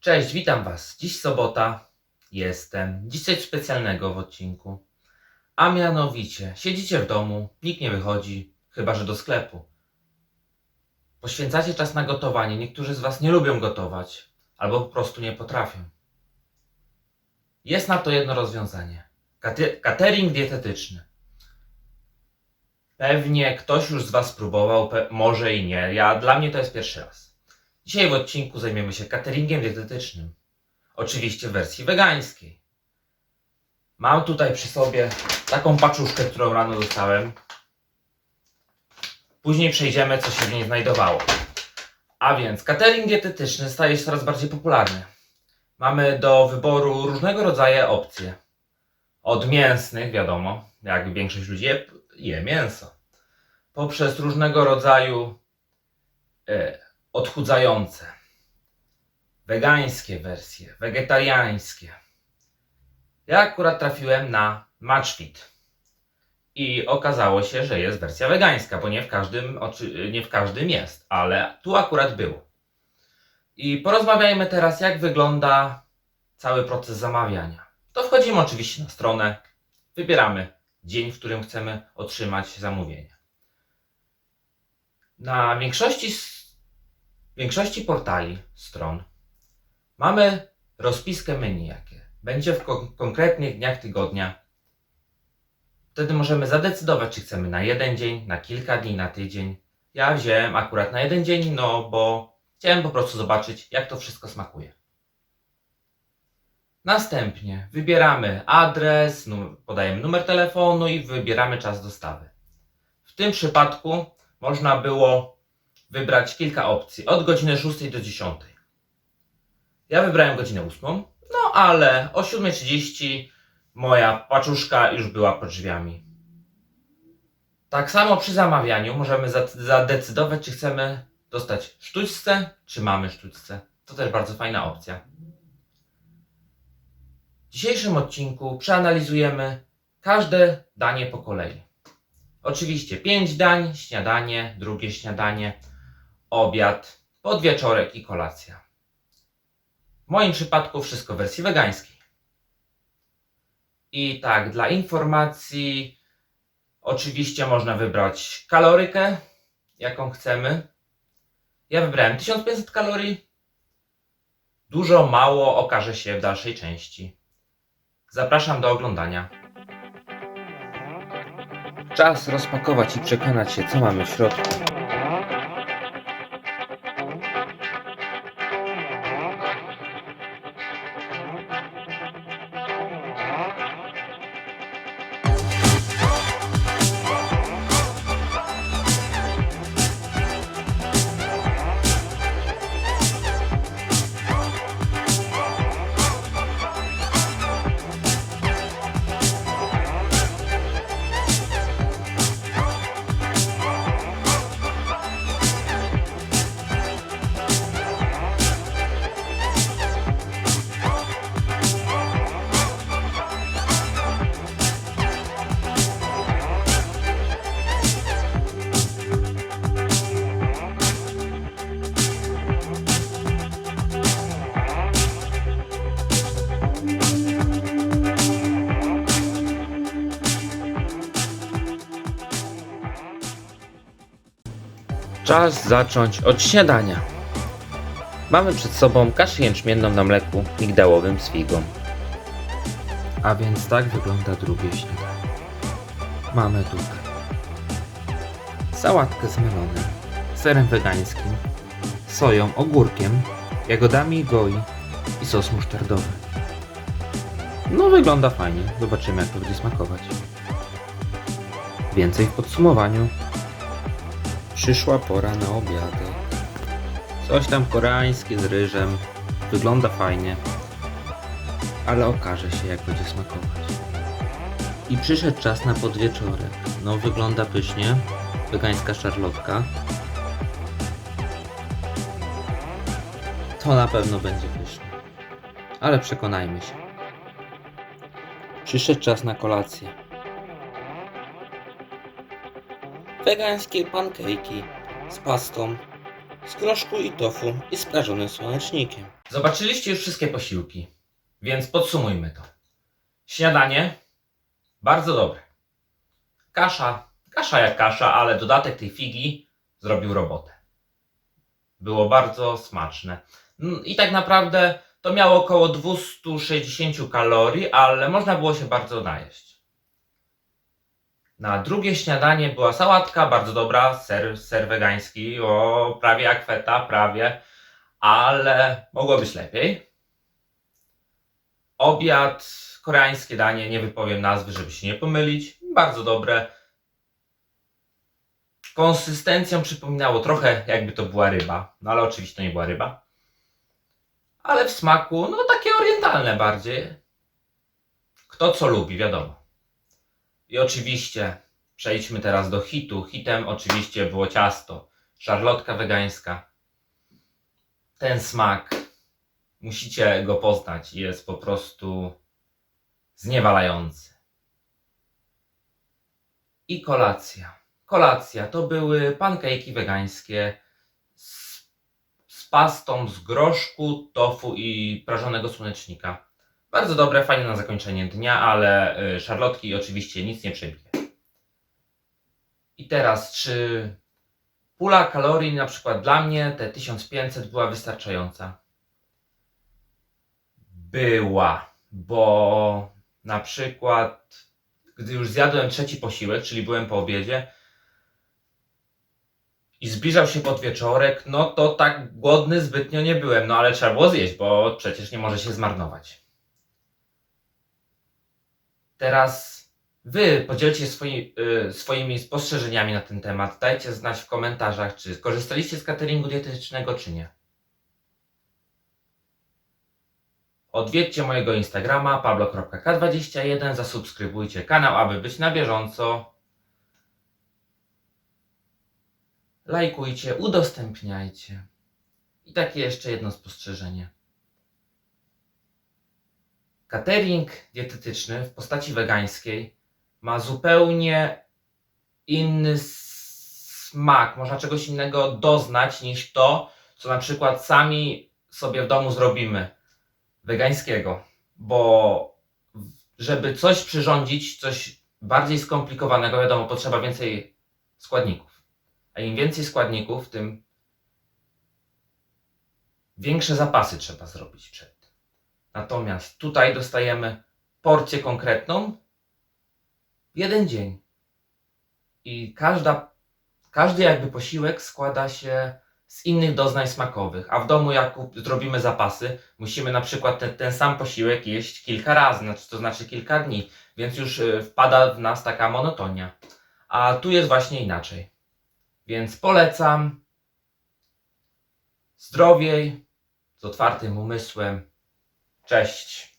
Cześć, witam Was. Dziś sobota. Jestem. Dziś coś specjalnego w odcinku. A mianowicie, siedzicie w domu, nikt nie wychodzi, chyba że do sklepu. Poświęcacie czas na gotowanie. Niektórzy z Was nie lubią gotować, albo po prostu nie potrafią. Jest na to jedno rozwiązanie: catering dietetyczny. Pewnie ktoś już z Was próbował, może i nie. Ja, dla mnie to jest pierwszy raz. Dzisiaj w odcinku zajmiemy się cateringiem dietetycznym. Oczywiście w wersji wegańskiej. Mam tutaj przy sobie taką paczuszkę, którą rano dostałem. Później przejdziemy, co się w niej znajdowało. A więc catering dietetyczny staje się coraz bardziej popularny. Mamy do wyboru różnego rodzaju opcje. Od mięsnych, wiadomo, jak większość ludzi je, je mięso. Poprzez różnego rodzaju e, odchudzające, wegańskie wersje, wegetariańskie. Ja akurat trafiłem na Matchfit i okazało się, że jest wersja wegańska, bo nie w każdym, nie w każdym jest, ale tu akurat było. I porozmawiajmy teraz, jak wygląda cały proces zamawiania. To wchodzimy oczywiście na stronę, wybieramy dzień, w którym chcemy otrzymać zamówienie. Na większości większości portali, stron mamy rozpiskę menu, jakie będzie w kon- konkretnych dniach tygodnia. Wtedy możemy zadecydować, czy chcemy na jeden dzień, na kilka dni, na tydzień. Ja wziąłem akurat na jeden dzień, no bo chciałem po prostu zobaczyć, jak to wszystko smakuje. Następnie wybieramy adres, podajemy numer telefonu i wybieramy czas dostawy. W tym przypadku można było wybrać kilka opcji od godziny 6 do 10. Ja wybrałem godzinę 8, no ale o 7.30 moja paczuszka już była pod drzwiami. Tak samo przy zamawianiu możemy za- zadecydować, czy chcemy dostać sztućce, czy mamy sztućce. To też bardzo fajna opcja. W dzisiejszym odcinku przeanalizujemy każde danie po kolei. Oczywiście 5 dań, śniadanie, drugie śniadanie, obiad, podwieczorek i kolacja. W moim przypadku wszystko w wersji wegańskiej. I tak, dla informacji, oczywiście można wybrać kalorykę, jaką chcemy. Ja wybrałem 1500 kalorii. Dużo, mało okaże się w dalszej części. Zapraszam do oglądania. Czas rozpakować i przekonać się, co mamy w środku. Czas zacząć od śniadania. Mamy przed sobą kaszę jęczmienną na mleku migdałowym z figą. A więc tak wygląda drugie śniadanie. Mamy tutaj sałatkę z melonem, serem wegańskim, soją, ogórkiem, jagodami goi i sos musztardowy. No wygląda fajnie, zobaczymy jak to będzie smakować. Więcej w podsumowaniu. Przyszła pora na obiadek. Coś tam koreańskie z ryżem. Wygląda fajnie. Ale okaże się jak będzie smakować. I przyszedł czas na podwieczorek. No wygląda pysznie. Wegańska szarlotka. To na pewno będzie pyszne. Ale przekonajmy się. Przyszedł czas na kolację. Wegańskie pankejki z pastą, z groszku i tofu i sprażonym słonecznikiem. Zobaczyliście już wszystkie posiłki, więc podsumujmy to. Śniadanie bardzo dobre. Kasza, kasza jak kasza, ale dodatek tej figi zrobił robotę. Było bardzo smaczne. Mm, I tak naprawdę to miało około 260 kalorii, ale można było się bardzo najeść. Na drugie śniadanie była sałatka, bardzo dobra, ser, ser wegański, o prawie jak feta, prawie, ale mogło być lepiej. Obiad, koreańskie danie, nie wypowiem nazwy, żeby się nie pomylić, bardzo dobre. Konsystencją przypominało trochę jakby to była ryba, no ale oczywiście to nie była ryba. Ale w smaku, no takie orientalne bardziej. Kto co lubi, wiadomo. I oczywiście przejdźmy teraz do hitu. Hitem oczywiście było ciasto. Szarlotka wegańska. Ten smak, musicie go poznać, jest po prostu zniewalający. I kolacja. Kolacja to były pankejki wegańskie z, z pastą z groszku, tofu i prażonego słonecznika. Bardzo dobre, fajne na zakończenie dnia, ale y, szarlotki oczywiście nic nie przebije. I teraz, czy pula kalorii na przykład dla mnie, te 1500 była wystarczająca? Była, bo na przykład, gdy już zjadłem trzeci posiłek, czyli byłem po obiedzie i zbliżał się podwieczorek, no to tak głodny zbytnio nie byłem, no ale trzeba było zjeść, bo przecież nie może się zmarnować. Teraz wy podzielcie swoi, y, swoimi spostrzeżeniami na ten temat. Dajcie znać w komentarzach, czy korzystaliście z cateringu dietetycznego, czy nie. Odwiedźcie mojego Instagrama pablo.k21, zasubskrybujcie kanał, aby być na bieżąco. Lajkujcie, udostępniajcie. I takie jeszcze jedno spostrzeżenie. Catering dietetyczny w postaci wegańskiej ma zupełnie inny smak. Można czegoś innego doznać niż to, co na przykład sami sobie w domu zrobimy wegańskiego. Bo żeby coś przyrządzić, coś bardziej skomplikowanego, wiadomo, potrzeba więcej składników. A im więcej składników, tym większe zapasy trzeba zrobić przed. Natomiast tutaj dostajemy porcję konkretną jeden dzień. I każda, każdy jakby posiłek składa się z innych doznań smakowych. A w domu, jak zrobimy zapasy, musimy na przykład ten, ten sam posiłek jeść kilka razy, znaczy, to znaczy kilka dni, więc już y, wpada w nas taka monotonia. A tu jest właśnie inaczej. Więc polecam zdrowiej, z otwartym umysłem. Cześć.